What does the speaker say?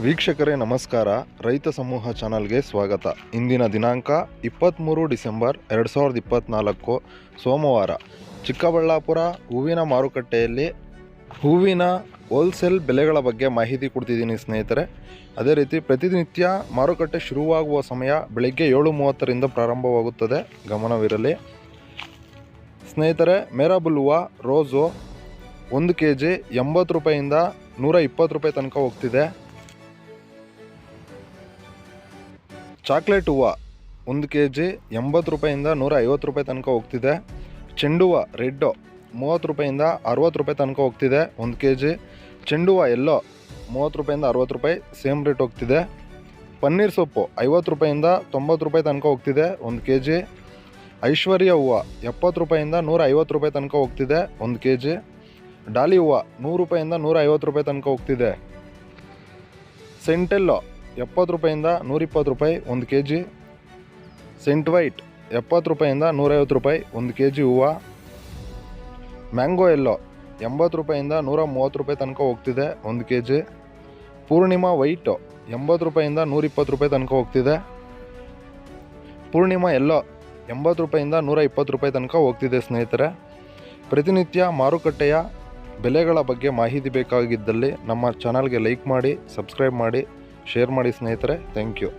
ವೀಕ್ಷಕರೇ, ನಮಸ್ಕಾರ. ರೈತ ಸಮೂಹ ಚಾನಲ್ಗೆ ಸ್ವಾಗತ. ಇಂದಿನ ದಿನಾಂಕ ಇಪ್ಪತ್ತ್ಮೂರು ಡಿಸೆಂಬರ್ ಎರಡು ಸಾವಿರದ ಇಪ್ಪತ್ತ್ನಾಲ್ಕು ಸೋಮವಾರ. ಚಿಕ್ಕಬಳ್ಳಾಪುರ ಹೂವಿನ ಮಾರುಕಟ್ಟೆಯಲ್ಲಿ ಹೂವಿನ ಹೋಲ್ಸೇಲ್ ಬೆಲೆಗಳ ಬಗ್ಗೆ ಮಾಹಿತಿ ಕೊಡ್ತಿದ್ದೀನಿ ಸ್ನೇಹಿತರೆ. ಅದೇ ರೀತಿ ಪ್ರತಿನಿತ್ಯ ಮಾರುಕಟ್ಟೆ ಶುರುವಾಗುವ ಸಮಯ ಬೆಳಗ್ಗೆ ಏಳು ಮೂವತ್ತರಿಂದ ಪ್ರಾರಂಭವಾಗುತ್ತದೆ. ಗಮನವಿರಲಿ. ಸ್ನೇಹಿತರೆ ಮೇರಾಬುಲ್ ಹೂವು ರೋಸು ಒಂದು ಕೆ ಜಿ ಎಂಬತ್ತು ರೂಪಾಯಿಂದ ನೂರ ಇಪ್ಪತ್ತು ರೂಪಾಯಿ ತನಕ ಹೋಗ್ತಿದೆ. ಚಾಕ್ಲೇಟ್ ಹೂವು ಒಂದು ಕೆ ಜಿ ಎಂಬತ್ತು ರೂಪಾಯಿಂದ ನೂರ ಐವತ್ತು ರೂಪಾಯಿ ತನಕ ಹೋಗ್ತಿದೆ. ಚೆಂಡು ಹೂವು ರೆಡ್ಡು ಮೂವತ್ತು ರೂಪಾಯಿಂದ ಅರುವತ್ತು ರೂಪಾಯಿ ತನಕ ಹೋಗ್ತಿದೆ. ಒಂದು ಕೆ ಜಿ ಚೆಂಡು ಹೂವು ಎಲ್ಲೋ ಮೂವತ್ತು ರೂಪಾಯಿಂದ ಅರುವತ್ತು ರೂಪಾಯಿ ಸೇಮ್ ರೇಟ್ ಹೋಗ್ತಿದೆ. ಪನ್ನೀರ್ ಸೊಪ್ಪು ಐವತ್ತು ರೂಪಾಯಿಂದ ತೊಂಬತ್ತು ರೂಪಾಯಿ ತನಕ ಹೋಗ್ತಿದೆ. ಒಂದು ಕೆ ಜಿ ಐಶ್ವರ್ಯ ಹೂವು ಎಪ್ಪತ್ತು ರೂಪಾಯಿಂದ ನೂರ ಐವತ್ತು ರೂಪಾಯಿ ತನಕ ಹೋಗ್ತಿದೆ. ಒಂದು ಕೆ ಜಿ ಡಾಲಿ ಹೂವು ನೂರು ರೂಪಾಯಿಂದ ನೂರ ಐವತ್ತು ರೂಪಾಯಿ ತನಕ ಹೋಗ್ತಿದೆ. ಸೆಂಟೆಲ್ಲೋ ಎಪ್ಪತ್ತು ರೂಪಾಯಿಂದ ನೂರಿಪ್ಪತ್ತು ರೂಪಾಯಿ ಒಂದು ಕೆ ಜಿ ಸೆಂಟ್ ವೈಟ್, ಎಪ್ಪತ್ತು ರೂಪಾಯಿಂದ ನೂರೈವತ್ತು ರೂಪಾಯಿ ಒಂದು ಕೆ ಜಿ ಹೂವು. ಮ್ಯಾಂಗೋ ಎಲ್ಲೋ, ಎಂಬತ್ತು ರೂಪಾಯಿಂದ ನೂರ ಮೂವತ್ತು ರೂಪಾಯಿ ತನಕ ಹೋಗ್ತಿದೆ ಒಂದು ಕೆ ಜಿ. ಪೂರ್ಣಿಮಾ ವೈಟು, ಎಂಬತ್ತು ರೂಪಾಯಿಂದ ನೂರಿಪ್ಪತ್ತು ರೂಪಾಯಿ ತನಕ ಹೋಗ್ತಿದೆ. ಪೂರ್ಣಿಮಾ ಎಲ್ಲೋ, ಎಂಬತ್ತು ರೂಪಾಯಿಂದ ನೂರ ಇಪ್ಪತ್ತು ರೂಪಾಯಿ ತನಕ ಹೋಗ್ತಿದೆ ಸ್ನೇಹಿತರೆ. ಪ್ರತಿನಿತ್ಯ ಮಾರುಕಟ್ಟೆಯ ಬೆಲೆಗಳ ಬಗ್ಗೆ ಮಾಹಿತಿ ಬೇಕಾಗಿದ್ದಲ್ಲಿ ನಮ್ಮ ಚಾನಲ್ಗೆ ಲೈಕ್ ಮಾಡಿ, ಸಬ್ಸ್ಕ್ರೈಬ್ ಮಾಡಿ. ಶೇರ್ ಮಾಡಿ ಸ್ನೇಹಿತರೆ ಥ್ಯಾಂಕ್ ಯು